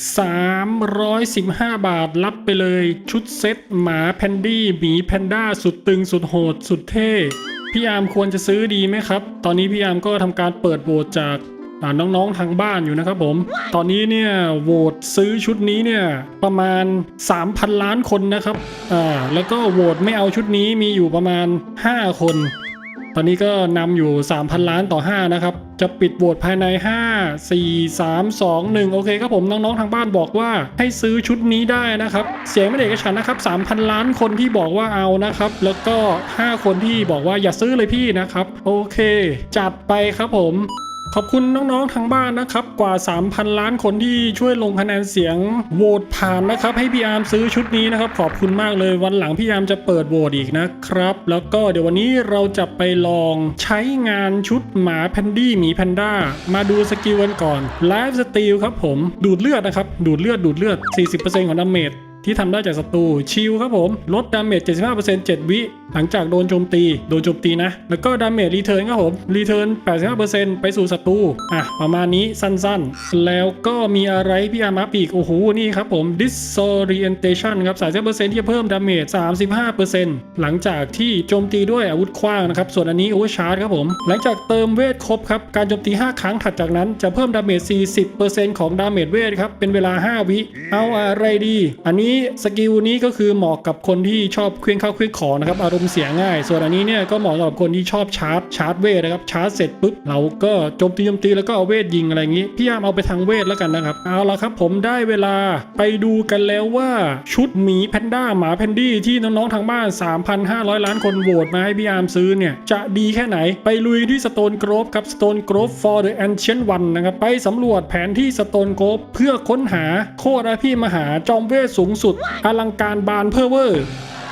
315 บาทรับไปเลยชุดเซ็ตหมาแพนดี้หมีแพนด้าสุดตึงสุดโหด สุดเท่ พี่อาร์มควรจะซื้อดีไหมครับ ตอนนี้พี่อาร์มก็ทำการเปิดโหวตจากน้องๆทางบ้านอยู่นะครับผม ตอนนี้เนี่ยโหวตซื้อชุดนี้เนี่ยประมาณ 3,000 ล้านคนนะครับ อ่าแล้วก็โหวตไม่เอาชุดนี้มีอยู่ประมาณ 5 คน ตอนนี้ก็นำอยู่ 3,000 ล้านต่อ 5 นะครับ จะปิดโหวตภายใน 5 4 3 2 1 โอเคครับผมน้องๆทางบ้านบอกว่าให้ซื้อชุดนี้ได้นะครับ เสียงไม่เด็กฉันนะครับ 3,000 ล้านคนที่บอกว่าเอานะครับ แล้วก็ 5 คนที่บอกว่าอย่าซื้อเลยพี่นะครับ โอเค จัดไปครับผม ขอบคุณน้องๆทางบ้านนะครับ กว่า 3,000 ล้านคนที่ช่วยลงคะแนนเสียงโหวตผ่านนะครับ ให้พี่อาร์มซื้อชุดนี้นะครับ ขอบคุณมากเลยวันหลังพี่อาร์มจะเปิดโหวตอีกนะครับ แล้วก็เดี๋ยววันนี้เราจะไปลองใช้งานชุดหมาแพนดี้หมีแพนด้ามาดูสกิลกันก่อนไลฟ์สตีลครับผมดูดเลือดนะครับ ดูดเลือดดูดเลือด 40%ของดาเมจ ที่ทำได้จากศัตรูชิลครับผม ลดดาเมจ 75% 7 วิ หลังจากโดนโจมตี โดนโจมตีนะ แล้วก็ดาเมจรีเทิร์นครับผมรีเทิร์น85%ไปสู่ศัตรูอะ ประมาณนี้สั้นๆ แล้วก็มีอะไรพี่อามาปีก โอ้โห นี่ครับผม disorientation ครับ30%ที่จะเพิ่มดาเมจ 35%หลังจากที่โจมตีด้วยอาวุธขว้างนะครับ ส่วนอันนี้ overcharge ครับผม หลังจากเติมเวทครบครับ การโจมตี 5 ครั้งถัดจากนั้นจะเพิ่มดาเมจ 40%ของดาเมจเวทครับเป็นเวลา 5 วิเอาอะไรดี อันนี้สกิลนี้ก็คือเหมาะกับคนที่ชอบเคลื่อนเข้าเคลื่อนของนะครับอารมณ์เสียง่าย ส่วนอันนี้เนี่ยก็เหมาะสำหรับคนที่ชอบชาร์จชาร์จเวทนะครับชาร์จเสร็จปุ๊บเราก็โจมตีโจมตีแล้วก็เอาเวทยิงอะไรอย่างนี้พี่ยามเอาไปทางเวทแล้วกันนะครับเอาละครับผมได้เวลาไปดูกันแล้วว่าชุดหมีแพนด้าหมาแพนดี้ที่น้องๆทางบ้าน 3,500 ล้านคนโหวตมาให้พี่อามซื้อเนี่ยจะดีแค่ไหน ไปลุยที่สโตนกรฟครับสโตนกรฟ for the ancient one นะครับไปสำรวจแผนที่สโตนกรฟเพื่อค้นหาโคตรอภิมหาจอมเวทสูงสุด อลังการบานเพอร์เวอร์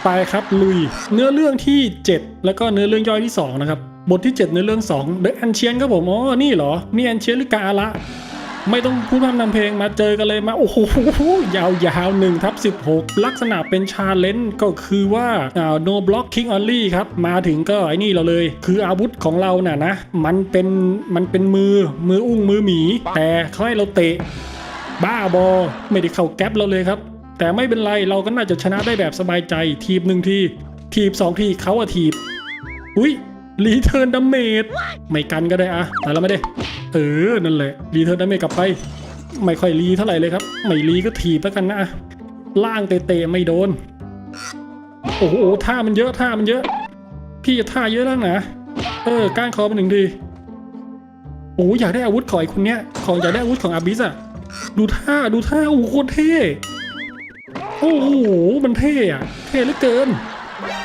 ไปครับลุย เนื้อเรื่องที่ 7 แล้วก็เนื้อเรื่องย่อยที่ 2 นะครับ บทที่ 7 เนื้อเรื่อง2 The Ancient ครับผม อ๋อ นี่เหรอ นี่ Ancient หรือกาละไม่ต้องพูดพร่ำนำเพลงมาเจอกันเลยมา โอ้โหยาวๆ1ทับ16ลักษณะเป็นชาเลนจ์ก็คือว่าอ่า no blocking only ครับ มาถึงก็ไอ้นี่เราเลย คืออาวุธของเราน่ะนะ มันเป็นมันเป็นมือมืออุ้งมือหมี แต่เขาให้เราเตะ บ้าบอ ไม่ได้เข้าแก๊ปเราเลยครับ แต่ไม่เป็นไรเราก็น่าจะชนะได้แบบสบายใจ ทีบหนึ่งที ทีบสองทีเขาอะทีบ อุ้ยรีเทิร์นดาเมจไม่กันก็ได้อะแต่เราไม่ได้เออนั่นแหละรีเทิร์นดาเมจกลับไป ไม่ค่อยรีเท่าไหร่เลยครับ ไม่รีก็ทีบแล้วกันนะล่างเตะๆไม่โดน โอ้โหท่ามันเยอะท่ามันเยอะ พี่จะท่าเยอะแล้วนะเออก้านคอมาหนึ่งทีโอ้อยากได้อาวุธของไอ้คนเนี้ย ของอยากได้อาวุธของอาบิสอะดูท่าดูท่าโอ้โหโคตรเท่ โอ้โห มันเท่อะเท่เหลือเกิน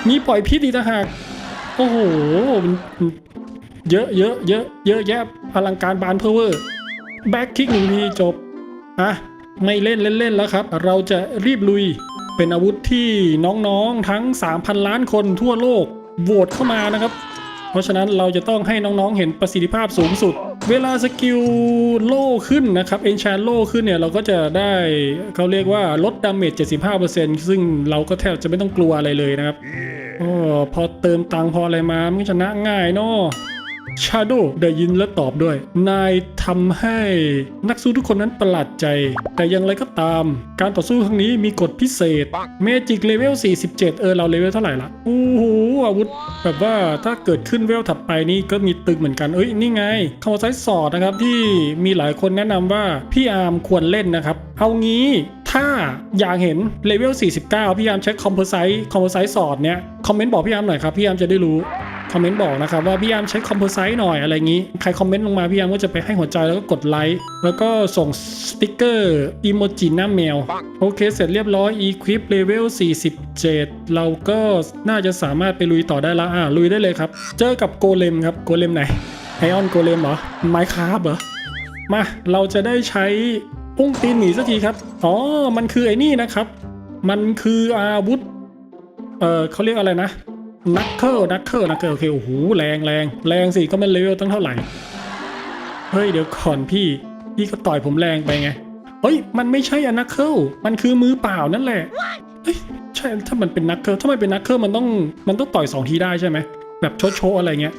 มีปล่อยพิษอีกต่างหาก โอ้โห มันเยอะเยอะเยอะเยอะแยะอลังการบานเพอเวอร์ แบ็คคิกหนึ่งทีจบ อะ ไม่เล่นเล่นๆแล้วครับ เราจะรีบลุย เป็นอาวุธที่น้องๆทั้ง 3,000 ล้านคนทั่วโลกโหวตเข้ามานะครับ เพราะฉะนั้นเราจะต้องให้น้องๆเห็นประสิทธิภาพสูงสุด เวลาสกิลโล่ขึ้นนะครับเอนชานโล่ขึ้นเนี่ยเราก็จะได้เขาเรียกว่าลดดาเมจ 75%ซึ่งเราก็แทบจะไม่ต้องกลัวอะไรเลยนะครับโอ้พอเติมตังค์พออะไรมามันก็ชนะง่ายเนาะ ชาโดได้ยินและตอบด้วย นายทำให้นักสู้ทุกคนนั้นประหลาดใจ แต่อย่างไรก็ตาม การต่อสู้ครั้งนี้มีกฎพิเศษเมจิกเลเวล 47 เออ เราเลเวลเท่าไหร่ละโอ้โหอาวุธ แบบว่าถ้าเกิดขึ้นเวลถัดไปนี่ก็มีตึงเหมือนกัน เอ้ย นี่ไงคำว่าไซส์สอดนะครับที่มีหลายคนแนะนำว่าพี่อาร์มควรเล่นนะครับ เอางี้ถ้าอยากเห็นเลเวล 49 พี่อาร์มใช้คคอมโพไซต์คอมโพไซต์สอดเนี้ยคอมเมนต์บอกพี่อาร์มหน่อยครับ พี่อาร์มจะได้รู้ คอมเมนต์บอกนะครับว่าพี่ยามใช้คอมโพไซต์หน่อยอะไรอย่างนี้ ใครคอมเมนต์ลงมาพี่ยามก็จะไปให้หัวใจแล้วก็กดไลค์แล้วก็ส่งสติกเกอร์อีโมจิหน้าแมว โอเค เสร็จเรียบร้อย Equip Level 47 เราก็น่าจะสามารถไปลุยต่อได้ละอ่าลุยได้เลยครับ เจอกับโกเลมครับโกเลมไหนไอออนโกเลมเหรอไมค์คราฟเหรอมาเราจะได้ใช้ปุ้งตีนหมีสักทีครับ อ๋อ มันคือไอ้นี่นะครับ มันคืออาวุธ เออเขาเรียกอะไรนะ นักเคิลนักเคิลนักเคิลโอเคโอ้โหแรงแรงแรงสิก็ไม่เลเวลตั้งเท่าไหร่ เฮ้ยเดี๋ยวก่อนพี่ พี่ก็ต่อยผมแรงไปไง เฮ้ย มันไม่ใช่อะนักเคิลมันคือมือเปล่านั่นแหละเฮ้ยใช่ถ้ามันเป็นนักเคิลถ้ามันเป็นนักเคิลมันต้องมันต้องต่อยสองทีได้ใช่ไหมแบบโชว์โชว์อะไรเงี้ย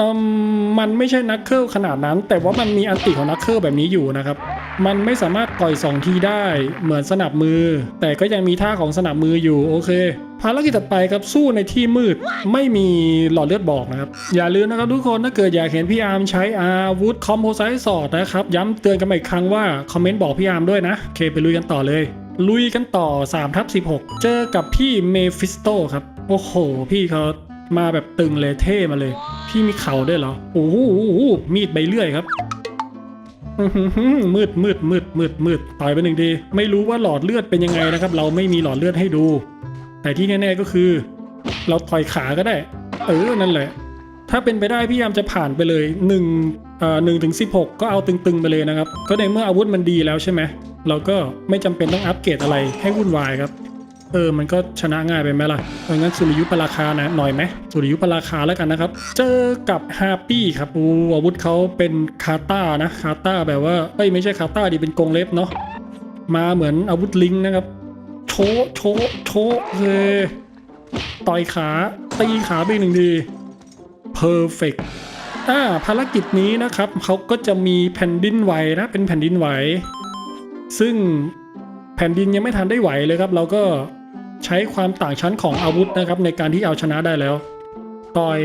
อืมมันไม่ใช่นักเคิลขนาดนั้น แต่ว่ามันมีอันติของนักเคิลแบบนี้อยู่นะครับ มันไม่สามารถต่อยสองทีได้เหมือนสนับมือ แต่ก็ยังมีท่าของสนับมืออยู่โอเค ภารกิจต่อไปครับสู้ในที่มืดไม่มีหลอดเลือดบอกนะครับ อย่าลืมนะครับทุกคนถ้าเกิดอยากเห็นพี่อาร์มใช้อาวุธคอมโพไซส์สอดนะครับ ย้ำเตือนกันมาอีกครั้งว่า คอมเมนต์บอกพี่อาร์มด้วยนะโอเคไปลุยกันต่อเลย ลุยกันต่อ3ทับ16 เจอกับพี่เมฟิสโตครับ โอ้โห พี่เขามาแบบตึงเลยเท่มาเลย พี่มีเข่าด้วยเหรอโอ้โหมีดใบเลื่อยครับมืดมืดมืดมืดมืดต่อยไปหนึ่งทีไม่รู้ว่าหลอดเลือดเป็นยังไงนะครับ เราไม่มีหลอดเลือดให้ดู แต่ที่แน่ๆก็คือ เราต่อยขาก็ได้ เออนั่นแหละ ถ้าเป็นไปได้พี่ยามจะผ่านไปเลย1เอ่อหนึ่งถึงสิก็เอาตึงๆไปเลยนะครับ ก็ในเมื่ออาวุธมันดีแล้วใช่ไหมเราก็ไม่จำเป็นต้องอัปเกรดอะไรให้วุ่นวายครับเออ มันก็ชนะง่ายไปไหมล่ะเอองั้นสุริยุปราคานะหน่อยไหมสุริยุปราคาแล้วกันนะครับ เจอกับฮาปี้ครับอูอาวุธเขาเป็นคาต้านะคาต้าแบบว่าเอ้ยไม่ใช่คาต้าดิเป็นกรงเล็บเนาะมาเหมือนอาวุธลิงนะครับ โชะโชะโชะเลยต่อยขาตีขาไปหนึ่งทีเพอร์เฟกอ่าภารกิจนี้นะครับเขาก็จะมีแผ่นดินไหวนะเป็นแผ่นดินไหว ซึ่งแผ่นดินยังไม่ทันได้ไหวเลยครับ เราก็ใช้ความต่างชั้นของอาวุธนะครับ ในการที่เอาชนะได้แล้ว ต่อย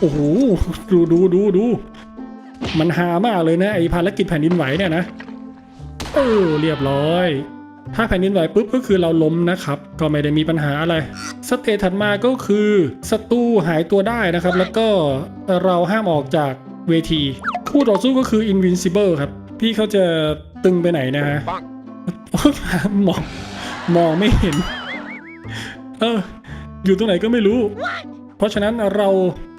โอ้โหดูดูดูดูมันฮามากเลยนะไอภารกิจแผ่นดินไหวเนี่ยนะเออเรียบร้อย ถ้าแผ่นดินไหวปุ๊บก็คือเราล้มนะครับ ก็ไม่ได้มีปัญหาอะไร สเตจถัดมาก็คือศัตรูหายตัวได้นะครับ แล้วก็เราห้ามออกจากเวที คู่ต่อสู้ก็คือ invincible ครับ พี่เขาจะตึงไปไหนนะฮะมองมองไม่เห็น เออ อยู่ตรงไหนก็ไม่รู้ เพราะฉะนั้นเรา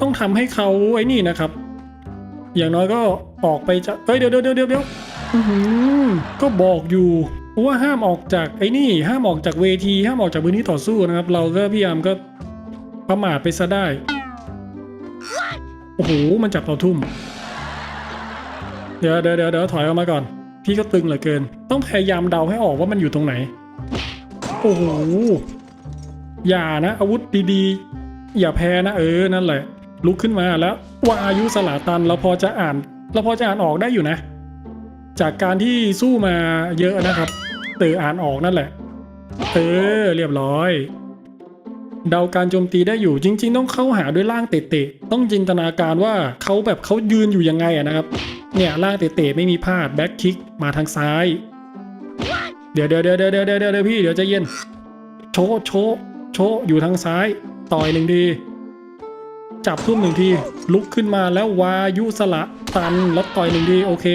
ต้องทำให้เขาไอ้นี่นะครับ อย่างน้อยก็ออกไปจากเอ้ยเดี๋ยวเดี๋ยวเดี๋ยวเดี๋ยวก็บอกอยู่ ว่าห้ามออกจากไอ้นี่ห้ามออกจากเวทีห้ามออกจากพื้นที่ต่อสู้นะครับ เราก็พยายามก็ประมาทไปซะได้โอ้โหมันจับเราทุ่มเดี๋ยวเดี๋ยวเดี๋ยวเดี๋ยวถอยออกมาก่อน พี่ก็ตึงเหลือเกิน ต้องพยายามเดาให้ออกว่ามันอยู่ตรงไหน โอ้โหอย่านะอาวุธดีๆ อย่าแพ้นะเออนั่นแหละ ลุกขึ้นมาแล้ววาอายุสลาตันเราพอจะอ่าน เราพอจะอ่านออกได้อยู่นะ จากการที่สู้มาเยอะนะครับ เตออ่านออกนั่นแหละ เออ เรียบร้อย เดาการโจมตีได้อยู่จริง ๆ ต้องเข้าหาด้วยล่างเตะๆต้องจินตนาการว่าเขาแบบเขายืนอยู่ยังไงอะนะครับ เนี่ยล่างเตะๆไม่มีพลาดแบ็คคิกมาทางซ้าย เดี๋ยวเดี๋ยวเดี๋ยวเดี๋ยวเดี๋ยวเดี๋ยวพี่เดี๋ยวใจเย็น โชโชโชอยู่ทางซ้าย ต่อยหนึ่งทีจับทุ่มหนึ่งทีลุกขึ้นมาแล้ววายุสละตันแล้วต่อยหนึ่งทีโอเค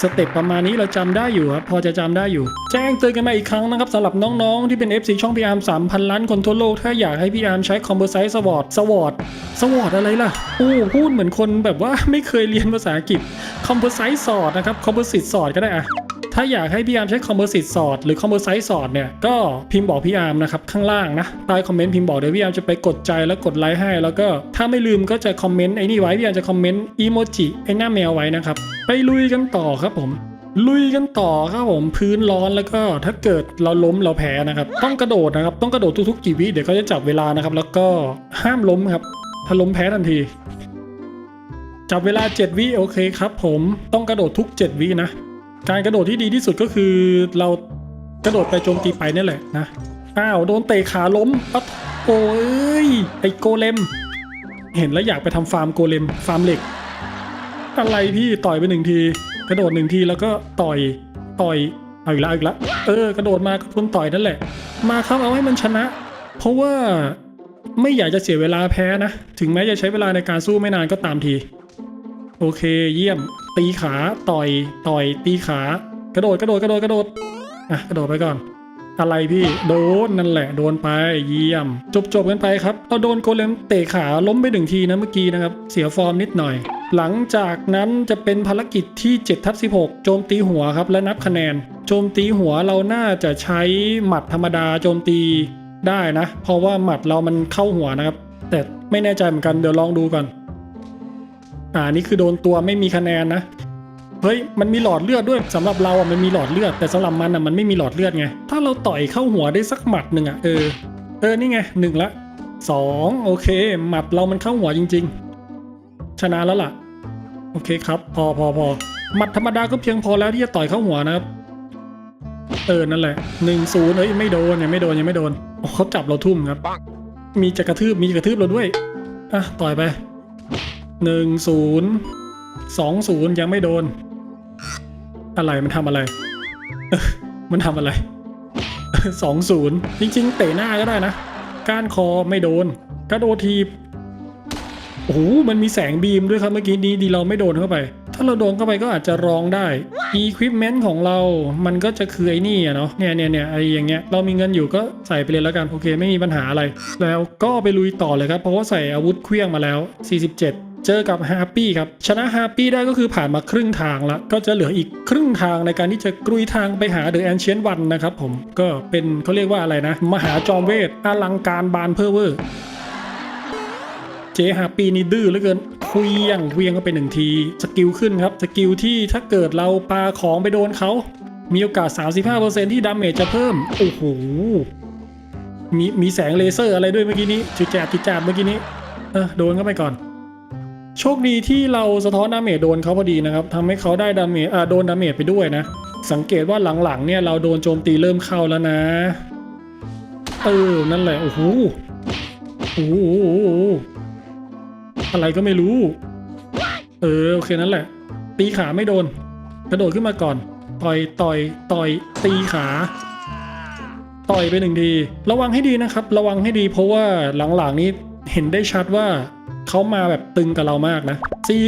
สเต็ปประมาณนี้เราจำได้อยู่ครับพอจะจำได้อยู่ แจ้งเตือนกันมาอีกครั้งนะครับสำหรับน้องๆ ที่เป็น FC ช่องพี่อาร์ม3,000ล้านคนทั่วโลก ถ้าอยากให้พี่อาร์มใช้คอมโบไซส์สวอตสวอตสวอตอะไรล่ะโอ้พูดเหมือนคนแบบว่าไม่เคยเรียนภาษาอังกฤษคอมโบไซส์สอดนะครับคอมเพรสิตสอดก็ได้อะ ถ้าอยากให้พี่อาร์มใช้คอมโบสิตสอดหรือคอมโบไซส์สอดเนี่ยก็พิมพ์บอกพี่อาร์มนะครับข้างล่างนะใต้คอมเมนต์พิมพ์บอกเดี๋ยวพี่อาร์มจะไปกดใจแล้วกดไลค์ให้ แล้วก็ถ้าไม่ลืมก็จะคอมเมนต์ไอ้นี่ไว้พี่อาร์มจะคอมเมนต์อีโมจิไอ้หน้าแมวไว้นะครับไปลุยกันต่อครับผมลุยกันต่อครับผมพื้นร้อนแล้วก็ถ้าเกิดเราล้มเราแพ้นะครับ ต้องกระโดดนะครับ ต้องกระโดดทุกๆกี่วิเดี๋ยวเขาจะจับเวลานะครับ แล้วก็ห้ามล้มครับ ถ้าล้มแพ้ทันที จับเวลา 7 วิโอเคครับ ผมต้องกระโดดทุก 7 วินะ การกระโดดที่ดีที่สุดก็คือเรากระโดดไปโจมตีไปนี่แหละนะ อ้าวโดนเตะขาล้มปั๊บโอ้ยไอโกเลม เห็นแล้วอยากไปทำฟาร์มโกเลมฟาร์มเหล็ก อะไรพี่ต่อยไปหนึ่งที กระโดดหนึ่งทีแล้วก็ต่อยต่อยเอาอีกแล้วอีกแล้วเออกระโดดมาก็ทนต่อยนั่นแหละ มาครับเอาให้มันชนะ เพราะว่าไม่อยากจะเสียเวลาแพ้นะ ถึงแม้จะใช้เวลาในการสู้ไม่นานก็ตามที โอเคเยี่ยม ตีขาต่อยต่อยตีขากระโดดกระโดดกระโดดกระโดดอะกระโดดไปก่อน อะไรพี่โดนนั่นแหละโดนไปเยี่ยม จบจบกันไปครับเราโดนโกเลมเตะขาล้มไปหนึ่งทีนะเมื่อกี้นะครับ เสียฟอร์มนิดหน่อย หลังจากนั้นจะเป็นภารกิจที่7ทับ16 โจมตีหัวครับและนับคะแนน โจมตีหัวเราน่าจะใช้หมัดธรรมดาโจมตีได้นะ เพราะว่าหมัดเรามันเข้าหัวนะครับ แต่ไม่แน่ใจเหมือนกันเดี๋ยวลองดูก่อน อ่านี่คือโดนตัวไม่มีคะแนนนะเฮ้ยมันมีหลอดเลือดด้วยสำหรับเราอะมันมีหลอดเลือดแต่สำหรับมันอะมันไม่มีหลอดเลือดไงถ้าเราต่อยเข้าหัวได้สักหมัดหนึ่งอะเออเออนี่ไงหนึ่งละสองโอเค หมัดเรามันเข้าหัวจริง ๆ ชนะแล้วล่ะ โอเคครับ พอพอพอหมัดธรรมดาก็เพียงพอแล้วที่จะต่อยเข้าหัวนะครับเออนั่นแหละหนึ่งศูนย์เอ้ยไม่โดนยังไม่โดนยังไม่โดนเขาจับเราทุ่มครับ มีจะกระทืบมีจะกระทืบเราด้วยอะต่อยไป หนึ่งศูนย์สองศูนย์ยังไม่โดน อะไรมันทำอะไร มันทำอะไรสองศูนย์จริง ๆ เตะหน้าก็ได้นะ ก้านคอไม่โดนกระโดดทีบโอ้โหมันมีแสงบีมด้วยครับเมื่อกี้นี้ดีเราไม่โดนเข้าไป ถ้าเราโดนเข้าไปก็อาจจะร้องได้ Equipment ของเรา มันก็จะคือไอ้นี่อะเนาะ เนี่ยเนี่ยเนี่ยไอ้อย่างเงี้ย เรามีเงินอยู่ก็ใส่ไปเลยแล้วกัน โอเค ไม่มีปัญหาอะไร แล้วก็ไปลุยต่อเลยครับ เพราะว่าใส่อาวุธเครื่องมาแล้ว 47 เจอกับฮาปี้ครับ ชนะฮาปี้ได้ก็คือผ่านมาครึ่งทางละก็จะเหลืออีกครึ่งทางในการที่จะกรุยทางไปหาเดอะแอนเชียนวันนะครับผมก็เป็นเขาเรียกว่าอะไรนะ มหาจอมเวทอลังการบานเพอร์เวอร์เจฮาปีนี่ดื้อเหลือเกินเควียงเวียงก็เป็นหนึ่งที สกิลขึ้นครับสกิลที่ถ้าเกิดเราปาของไปโดนเขา มีโอกาส 35%ที่ดาเมจจะเพิ่ม โอ้โหมีมีแสงเลเซอร์อะไรด้วยเมื่อกี้นี้จุดแจดจุดแจดเมื่อกี้นี้เออโดนเข้าไปก่อน โชคดีที่เราสะท้อนดาเมจโดนเขาพอดีนะครับทำให้เขาได้ดาเมจอ่าโดนดาเมจไปด้วยนะ สังเกตว่าหลังๆเนี่ยเราโดนโจมตีเริ่มเข้าแล้วนะเออนั่นแหละโอ้โหโอ้โหโอ้โหอะไรก็ไม่รู้ เออโอเคนั่นแหละ ตีขาไม่โดน กระโดดขึ้นมาก่อน ต่อยต่อยต่อยตีขาต่อยไปหนึ่งทีระวังให้ดีนะครับ ระวังให้ดีเพราะว่าหลังๆนี้เห็นได้ชัดว่า เขามาแบบตึงกับเรามากนะ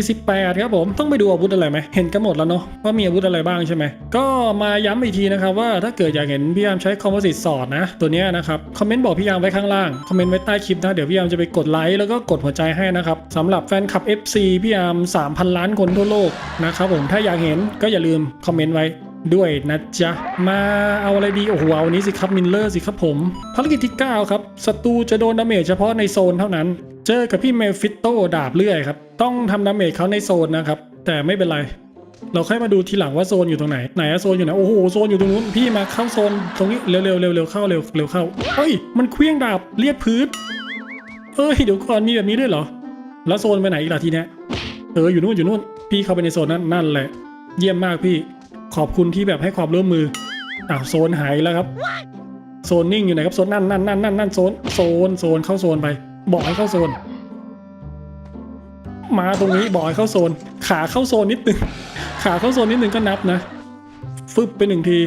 48 ครับผมต้องไปดูอาวุธอะไรไหมเห็นกันหมดแล้วเนาะว่ามีอาวุธอะไรบ้างใช่ไหมก็มาย้ำอีกทีนะครับว่าถ้าเกิดอยากเห็นพี่ยามใช้คอมโพสิตสอดนะ ตัวนี้นะครับคอมเมนต์บอกพี่ยามไว้ข้างล่างคอมเมนต์ไว้ใต้คลิปนะเดี๋ยวพี่ยามจะไปกดไลค์แล้วก็กดหัวใจให้นะครับสำหรับแฟนคลับ FC พี่ยาม3,000 ล้านคนทั่วโลกนะครับผมถ้าอยากเห็นก็อย่าลืมคอมเมนต์ไว้ ด้วยนะจ๊ะ มาเอาอะไรดี โอ้โหเอาอันนี้สิครับมินเลอร์สิครับผม ภารกิจที่ 9 ครับศัตรูจะโดนดาเมจเฉพาะในโซนเท่านั้น เจอกับพี่เมฟิตโตดาบเลื่อยครับ ต้องทำดาเมจเขาในโซนนะครับ แต่ไม่เป็นไร เราค่อยมาดูทีหลังว่าโซนอยู่ตรงไหน ไหนอะโซนอยู่ไหน โอ้โหโซนอยู่ตรงนู้น พี่มาเข้าโซนตรงนี้เร็วๆเร็วๆเร็วเข้าเร็วเร็วเข้าเฮ้ย มันเคลี้ยงดาบเลียดพื้นเอ้ยเดี๋ยวก่อนมีแบบนี้ด้วยเหรอ แล้วโซนไปไหนอีกล่ะทีเนี้ย เอออยู่นู่นอยู่นู่น พี่เข้าไปในโซนนั้นนั่นแหละ เยี่ยมมากพี่ ขอบคุณที่แบบให้ความร่วมมืออ้าวโซนหายแล้วครับ โซนนิ่งอยู่ไหนครับโซนนั่นนั่นนั่นนั่นนั่นโซนโซนโซนเข้าโซนไป บอกให้เข้าโซน มาตรงนี้บอกให้เข้าโซน ขาเข้าโซนนิดนึงขาเข้าโซนนิดนึงก็นับนะฟึบไปหนึ่งที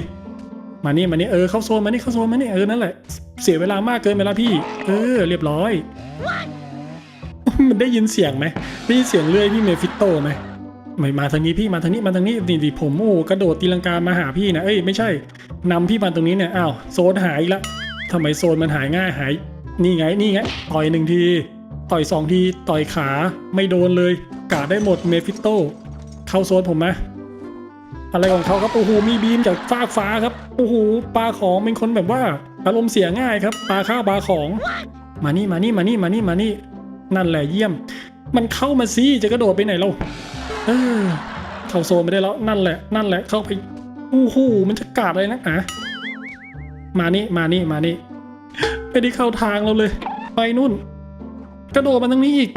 มานี่มานี่เออเข้าโซนมานี่เข้าโซนมานี่เออนั่นแหละ เสียเวลามากเกินไปแล้วพี่ เออ เรียบร้อย มันได้ยินเสียงไหมได้ยินเสียงเลื่อยพี่เมฟิตโตไหม ไม่มาทางนี้พี่มาทางนี้มาทางนี้นี่ดิผมโอ้กระโดดตีลังกามาหาพี่นะเอ้ยไม่ใช่นำพี่มาตรงนี้เนี่ยอ้าวโซนหายอีกละทำไมโซนมันหายง่ายหาย นี่ไงนี่ไงต่อยหนึ่งที ต่อยสองทีต่อยขาไม่โดนเลยกาดได้หมดเมฟิโตเข้าโซนผมไหมอะไรของเขาครับโอ้โหมีบีมจากฟากฟ้าครับโอ้โหปลาของเป็นคนแบบว่าอารมณ์เสียง่ายครับปลาข้าวปลาของ มานี่มานี่มานี่มานี่มานี่นั่นแหละเยี่ยม มันเข้ามาสิจะกระโดดไปไหนเราเออเข้าโซนไปได้แล้วนั่นแหละ นั่นแหละเข้าไปอู้หูมันจะกาดอะไรนะอะมานี่มานี่มานี่ไม่ได้เข้าทางเราเลย ไปนู่น กระโดดมาทางนี้อีก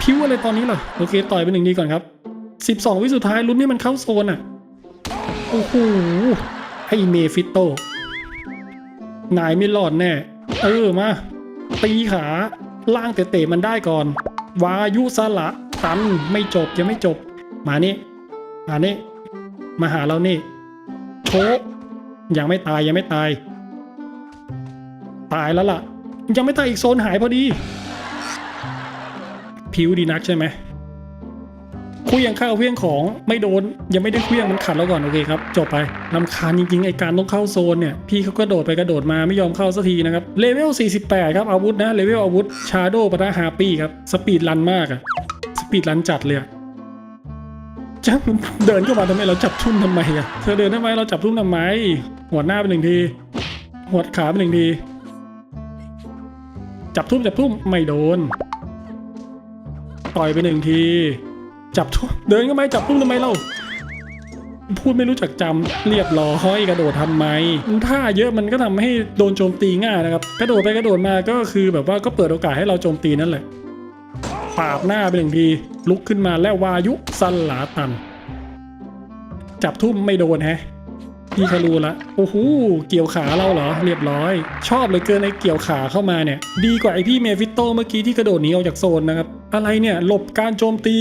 พิ้วอะไรตอนนี้ล่ะโอเคต่อยไปหนึ่งทีก่อนครับสิบสองวิสุดท้ายลุ้นนี่มันเข้าโซนอะโอ้โหไอเมฟิโตนายไม่รอดแน่ เออมา ตีขาล่างเตะๆมันได้ก่อน วายุสละตันไม่จบยังไม่จบ มานี่มานี่มาหาเรานี่โชกยังไม่ตายยังไม่ตาย ตายแล้วล่ะ ยังไม่ตายอีกโซนหายพอดี ผิวดีนักใช่ไหม คุยยังข้าวเพี้ยงของไม่โดน ยังไม่ได้เคลี้ยงมันขัดแล้วก่อนโอเคครับจบไปลำคาญจริงๆไอการต้องเข้าโซนเนี่ยพี่เขาก็โดดไปกระโดดมาไม่ยอมเข้าสักทีนะครับเลเวล 48 ครับอาวุธนะเลเวลอาวุธชาโดปะทะฮาปี้ครับสปีดรันมากอะสปีดรันจัดเลยอะจะเดินเข้ามาทำไมเราจับทุ่มทำไมอะเธอเดินทำไมเราจับทุ่มทำไม หัวหน้าไปหนึ่งที หัวขาไปหนึ่งที จับทุ่มจับทุ่มไม่โดน ต่อยไปหนึ่งที จับทุ่มเดินก็ไม่จับทุ่มทำไมเราพูดไม่รู้จักจำเรียบร้อยกระโดดทำไมมันท่าเยอะมันก็ทำให้โดนโจมตีง่ายนะครับกระโดดไปกระโดดมาก็คือแบบว่าก็เปิดโอกาสให้เราโจมตีนั่นแหละปาบหน้าไปหนึ่งทีลุกขึ้นมาแล้ววายุสลาตัน จับทุ่มไม่โดนแฮะพี่ทะลุละโอ้โหเกี่ยวขาเราเหรอเรียบร้อย ชอบเลยเกินไอ้เกี่ยวขาเข้ามาเนี่ย ดีกว่าไอพี่เมฟิโตเมื่อกี้ที่กระโดดหนีออกจากโซนนะครับอะไรเนี่ยหลบการโจมตี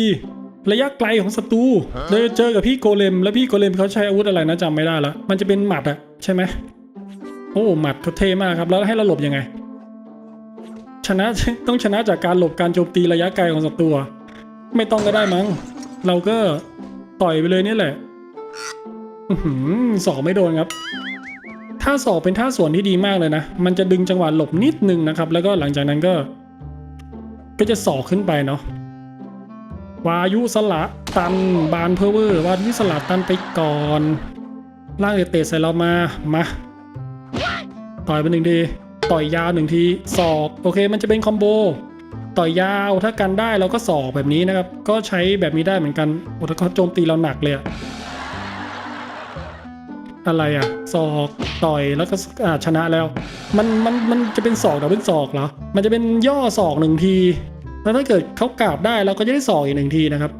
ระยะไกลของศัตรูเลยเจอกับพี่โกเลม แล้วพี่โกเลมเขาใช้อาวุธอะไรนะจำไม่ได้ละมันจะเป็นหมัดอะใช่ไหมโอ้หมัดเขาเท่มากครับ แล้วให้เราหลบยังไง ชนะต้องชนะจากการหลบการโจมตีระยะไกลของศัตรูอะไม่ต้องก็ได้มั้ง เราก็ต่อยไปเลยนี่แหละอื้อหือสอกไม่โดนครับท่าสอกเป็นท่าสวนที่ดีมากเลยนะ มันจะดึงจังหวะหลบนิดนึงนะครับ แล้วก็หลังจากนั้นก็ ก็จะสอกขึ้นไปเนาะ วายุสละตันบานเพอเวอร์วายุสละตันไปก่อนล่างเตะใส่เรามามาต่อยไปหนึ่งทีต่อยยาวหนึ่งทีศอกโอเคมันจะเป็นคอมโบต่อยยาวถ้ากันได้เราก็ศอกแบบนี้นะครับ ก็ใช้แบบนี้ได้เหมือนกันโอ้ถ้าเขาโจมตีเราหนักเลยอะอะไรอะศอกต่อยแล้วก็ชนะแล้ว มันมันมันจะเป็นศอกแต่เป็นศอกเหรอมันจะเป็นย่อศอกหนึ่งที แล้วถ้าเกิดเขากราบได้เราก็จะได้ศอกอีกหนึ่งทีนะครับ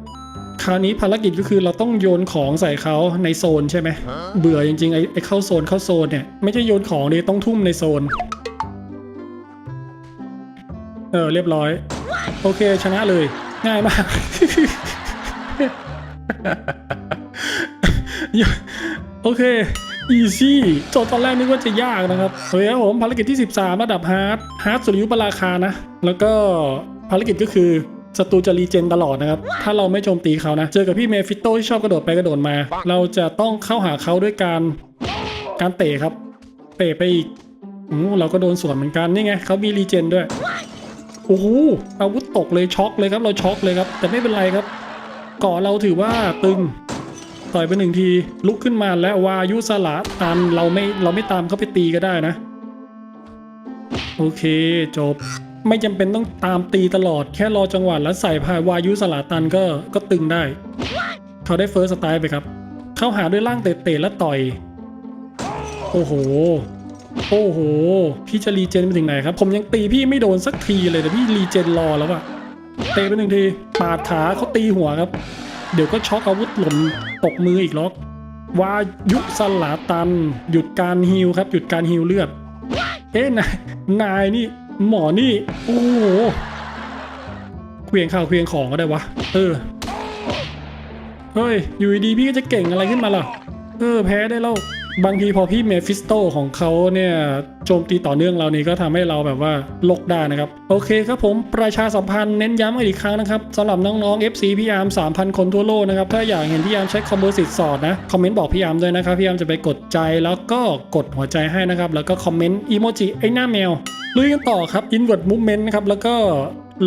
คราวนี้ภารกิจก็คือเราต้องโยนของใส่เขาในโซนใช่ไหม เบื่อจริงๆไอ้ไอ้เข้าโซนเข้าโซนเนี่ยไม่ใช่โยนของเลยต้องทุ่มในโซน เออเรียบร้อย โอเคชนะเลยง่ายมากโอเค อีซี่โจทย์ตอนแรกนึกว่าจะยากนะครับโอเคครับผมภารกิจที่ 13 ระดับฮาร์ดฮาร์ดสุริยุปราคานะ แล้วก็ภารกิจก็คือศัตรูจะรีเจนตลอดนะครับ ถ้าเราไม่โจมตีเขานะ เจอกับพี่เมฟิโตที่ชอบกระโดดไปกระโดดมา เราจะต้องเข้าหาเขาด้วยการการเตะครับ เตะไปอีกอืมเราก็โดนสวนเหมือนกันนี่ไงเขามีรีเจนด้วย โอ้โหอาวุธตกเลยช็อกเลยครับ เราช็อกเลยครับ แต่ไม่เป็นไรครับกาะเราถือว่าตึง ต่อยไปหนึ่งที ลุกขึ้นมาและวายุสละตามเราไม่เราไม่ตามเขาไปตีก็ได้นะ โอเคจบ ไม่จำเป็นต้องตามตีตลอดแค่รอจังหวะแล้วใส่พายวายุสละตันก็ก็ตึงได้ เขาได้เฟิร์สสไตล์ไปครับ เข้าหาด้วยร่างเตะๆแล้วต่อย โอ้โห โอ้โห พี่จะรีเจนไปถึงไหนครับ ผมยังตีพี่ไม่โดนสักทีเลยแต่พี่รีเจนรอแล้วอะเตะไปหนึ่งทีปาดขาเขาตีหัวครับ เดี๋ยวก็ช็อกอาวุธหล่น ตกมืออีกล็อกวายุสลาตัน หยุดการฮิลครับ หยุดการฮิลเลือด เอ๊ะนายนายนี่ หมอนี่ โอ้โหเคลียงข้าวเคลียงของก็ได้วะ เออ เฮ้ย อยู่ดีพี่ก็จะเก่งอะไรขึ้นมาล่ะ เออ แพ้ได้แล้ว บางทีพอพี่เมฟิสโตของเขาเนี่ยโจมตีต่อเนื่องเรานี่ก็ทำให้เราแบบว่าลกได้นะครับ โอเคครับผมประชาสัมพันธ์เน้นย้ำอีกครั้งนะครับสำหรับน้องๆ FC พี่ยาม 3,000 คนทั่วโลกนะครับ ถ้าอยากเห็นพี่ยามใช้คอมโบสิตสอดนะ คอมเมนต์บอกพี่ยามด้วยนะครับ พี่ยามจะไปกดใจแล้วก็กดหัวใจให้นะครับ แล้วก็คอมเมนต์อีโมจิไอ้หน้าแมวลุยกันต่อครับ Inward Movement นะครับแล้วก็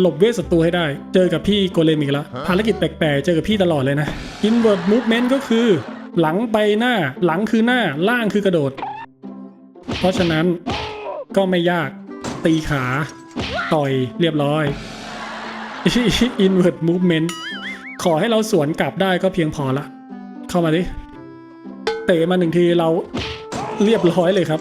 หลบเวทศัตรูให้ได้ เจอกับพี่โกเลมอีกแล้วภารกิจแปลกๆ เจอกับพี่ตลอดเลยนะ Inward Movement ก็คือ หลังไปหน้า หลังคือหน้า ล่างคือกระโดด เพราะฉะนั้นก็ไม่ยาก ตีขา ต่อยเรียบร้อย Inward Movement ขอให้เราสวนกลับได้ก็เพียงพอละ เข้ามาดิ เตะมาหนึ่งทีเราเรียบร้อยเลยครับ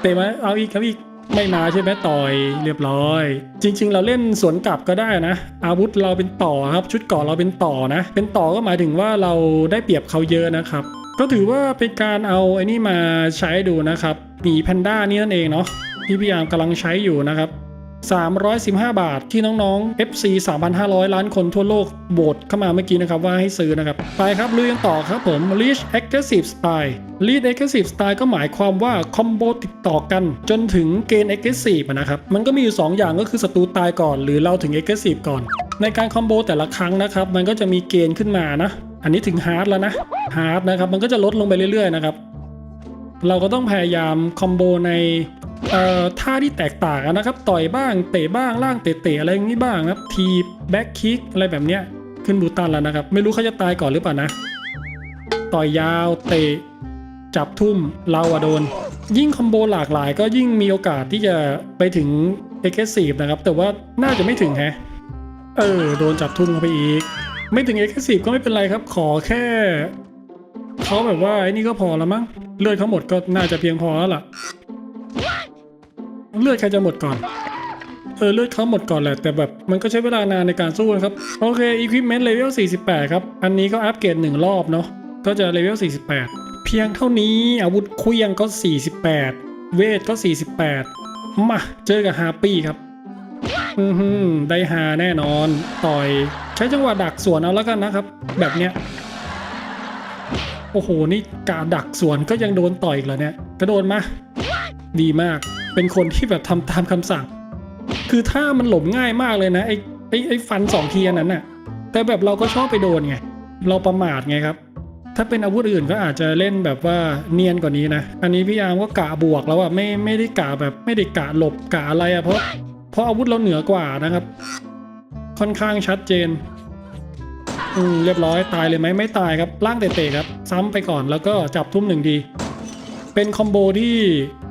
เตะมาเอาอีกครับอีก ไม่มาใช่ไหมต่อยเรียบร้อย จริง ๆ เราเล่นสวนกลับก็ได้นะ อาวุธเราเป็นต่อครับ ชุดเกราะเราเป็นต่อนะ เป็นต่อก็หมายถึงว่าเราได้เปรียบเขาเยอะนะครับ ก็ถือว่าเป็นการเอาไอ้นี่มาใช้ดูนะครับหมีแพนด้านี่นั่นเองเนาะที่พี่ยามกำลังใช้อยู่นะครับ 315 บาทที่น้องๆ FC 3,500 ล้านคนทั่วโลกโหวตเข้ามาเมื่อกี้นะครับ ว่าให้ซื้อนะครับ ไปครับลุยกันต่อครับผม Leash Aggressive Style Lead Aggressive Style ก็หมายความว่าคอมโบติดต่อกันจนถึงเกณฑ์ Aggressive นะครับ มันก็มีอยู่ 2 อย่างก็คือศัตรูตายก่อน หรือเราถึง Aggressive ก่อน ในการคอมโบแต่ละครั้งนะครับ มันก็จะมีเกณฑ์ขึ้นมานะ อันนี้ถึง Hard แล้วนะ Hard นะครับมันก็จะลดลงไปเรื่อยๆนะครับ เราก็ต้องพยายามคอมโบในท่าที่แตกต่างกันนะครับ ต่อยบ้างเตะบ้างล่างเตะๆอะไรอย่างนี้บ้างครับทีแบ็คคิกอะไรแบบเนี้ยขึ้นบูตันแล้วนะครับ ไม่รู้เขาจะตายก่อนหรือเปล่านะ ต่อยยาวเตะจับทุ่มเราอะโดน ยิ่งคอมโบหลากหลาย ก็ยิ่งมีโอกาสที่จะไปถึงเอ็กซ์ซีฟนะครับ แต่ว่าน่าจะไม่ถึงแฮะเออโดนจับทุ่มเข้าไปอีก ไม่ถึงเอ็กซ์ซีฟก็ไม่เป็นไรครับ ขอแค่เขาแบบว่าไอ้นี่ก็พอแล้วมั้ง เลือดเขาหมดก็น่าจะเพียงพอแล้วล่ะ เลือดใครจะหมดก่อน เออเลือดเขาหมดก่อนแหละ แต่แบบมันก็ใช้เวลานานในการสู้นะครับ โอเค Equipment Level 48 ครับ อันนี้ก็อัปเกรดหนึ่งรอบเนาะ ก็จะเลเวล48 เพียงเท่านี้อาวุธคลี้ยงก็ 48 เวทก็ 48 มาเจอกับฮาปี้ครับ อือหือได้ฮาแน่นอน ต่อย ใช้จังหวะดักสวนเอาแล้วกันนะครับ แบบเนี้ย โอ้โห นี่กาดักสวนก็ยังโดนต่อยอีกแล้วเนี่ยกระโดดมา ดีมาก เป็นคนที่แบบทำตามคำสั่ง คือถ้ามันหลบง่ายมากเลยนะไอ้ไอ้ไอ้ฟันสองทีอันนั้นน่ะ แต่แบบเราก็ชอบไปโดนไง เราประมาทไงครับ ถ้าเป็นอาวุธอื่นก็อาจจะเล่นแบบว่าเนียนกว่านี้นะ อันนี้พี่อาร์มก็กะบวกแล้วอะไม่ไม่ได้กะแบบไม่ได้กะหลบกะอะไรอะเพราะเพราะอาวุธเราเหนือกว่านะครับ ค่อนข้างชัดเจน อืมเรียบร้อยตายเลยไหมไม่ตายครับล่างเตะๆครับ ซ้ำไปก่อนแล้วก็จับทุ่มหนึ่งดี เป็นคอมโบที่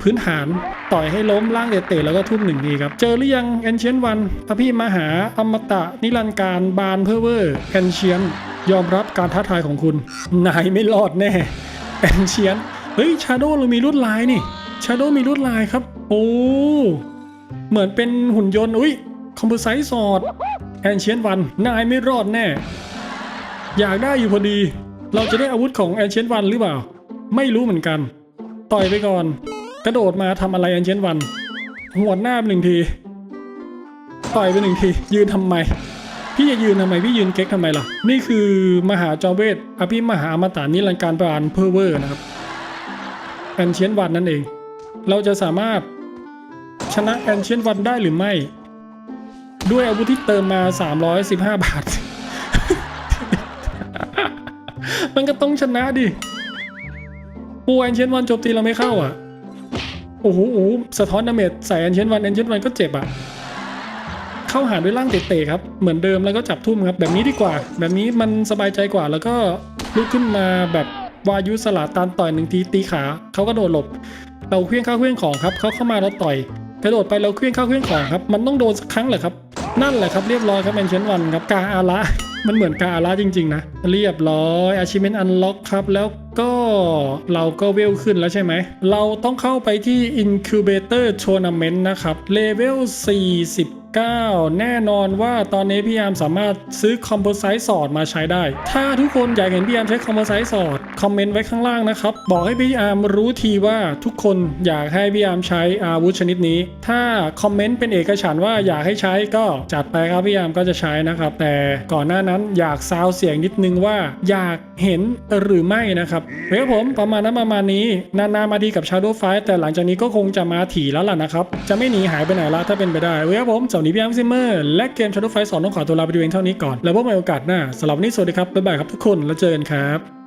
พื้นฐานต่อยให้ล้มล่างเตะๆแล้วก็ทุ่มหนึ่งดีครับ เจอหรือยังแอนเชียนวันพระพี่มาหาอมตะนิรันดร์การบานเพอเวอร์แอนเชียนยอมรับการท้าทายของคุณ นายไม่รอดแน่แอนเชียนเฮ้ยชาโดเรามีลวดลายนี่ชาโดมีลวดลายครับ โอ้เหมือนเป็นหุ่นยนต์อุ้ยคอมโพไซส์สอดแอนเชียนวันนายไม่รอดแน่ อยากได้อยู่พอดี เราจะได้อาวุธของแอนเชนวันหรือเปล่า ไม่รู้เหมือนกัน ต่อยไปก่อน กระโดดมาทำอะไรแอนเชนวันหัวหน้าไปหนึ่งที ต่อยไปหนึ่งที ยืนทำไม พี่จะยืนทำไม พี่ยืนเก๊กทำไมล่ะ นี่คือมหาจอมเวทอภิมหาอมตานิรันดร์การประหารเพอร์เวอร์นะครับแอนเชนวันนั่นเอง เราจะสามารถชนะแอนเชนวันได้หรือไม่ ด้วยอาวุธที่เติมมา 315 บาท มันก็ต้องชนะดิปูแอนเชนวันโจมตีเราไม่เข้าอะ โอ้โหโอ้สะท้อนดาเมจใส่แอนเชนวันแอนเชนวันก็เจ็บอะ เข้าหาด้วยร่างเตะๆครับ เหมือนเดิมแล้วก็จับทุ่มครับ แบบนี้ดีกว่า แบบนี้มันสบายใจกว่าแล้วก็ลุกขึ้นมาแบบวายุสลัดตานต่อยหนึ่งทีตีขาเขาก็โดดหลบ เราเคลื่องข้าวเคลื่องของครับเขาเข้ามาเราต่อยกระโดดไปเราเคลื่องข้าวเคลื่องของครับ มันต้องโดนสักครั้งแหละครับ นั่นแหละครับเรียบร้อยครับแอนเชนวันครับกาอาระมันเหมือนกาอาระจริง ๆ นะ เรียบร้อยอาชีพอันล็อกครับ แล้วก็เราก็เวลขึ้นแล้วใช่ไหม เราต้องเข้าไปที่ incubator tournament นะครับเลเวล 9 แน่นอนว่าตอนนี้พี่ยามสามารถซื้อ composite sword มาใช้ได้ ถ้าทุกคนอยากเห็นพี่ยามใช้ composite sword คอมเมนต์ไว้ข้างล่างนะครับ บอกให้พี่ยามรู้ทีว่าทุกคนอยากให้พี่ยามใช้อาวุธชนิดนี้ ถ้าคอมเมนต์เป็นเอกฉันท์ว่าอยากให้ใช้ก็จัดไปครับพี่ยามก็จะใช้นะครับ แต่ก่อนหน้านั้นอยากซาวเสียงนิดนึงว่าอยากเห็นหรือไม่นะครับเฮ้ยผมประมาณนั้นประมาณนี้ นานๆมาดีกับ Shadow Fight แต่หลังจากนี้ก็คงจะมาถี่แล้วล่ะนะครับจะไม่หนีหายไปไหนละถ้าเป็นไปได้เว้ยผมสวัสดีพี่ยามซิมเมอร์และเกม Shadow Fight 2ต้องขอตัวลาไปดูเองเท่านี้ก่อน แล้วพบกันใหม่โอกาสหน้าสำหรับวันนี้สวัสดีครับบ๊ายบายครับทุกคนแล้วเจอกันครับ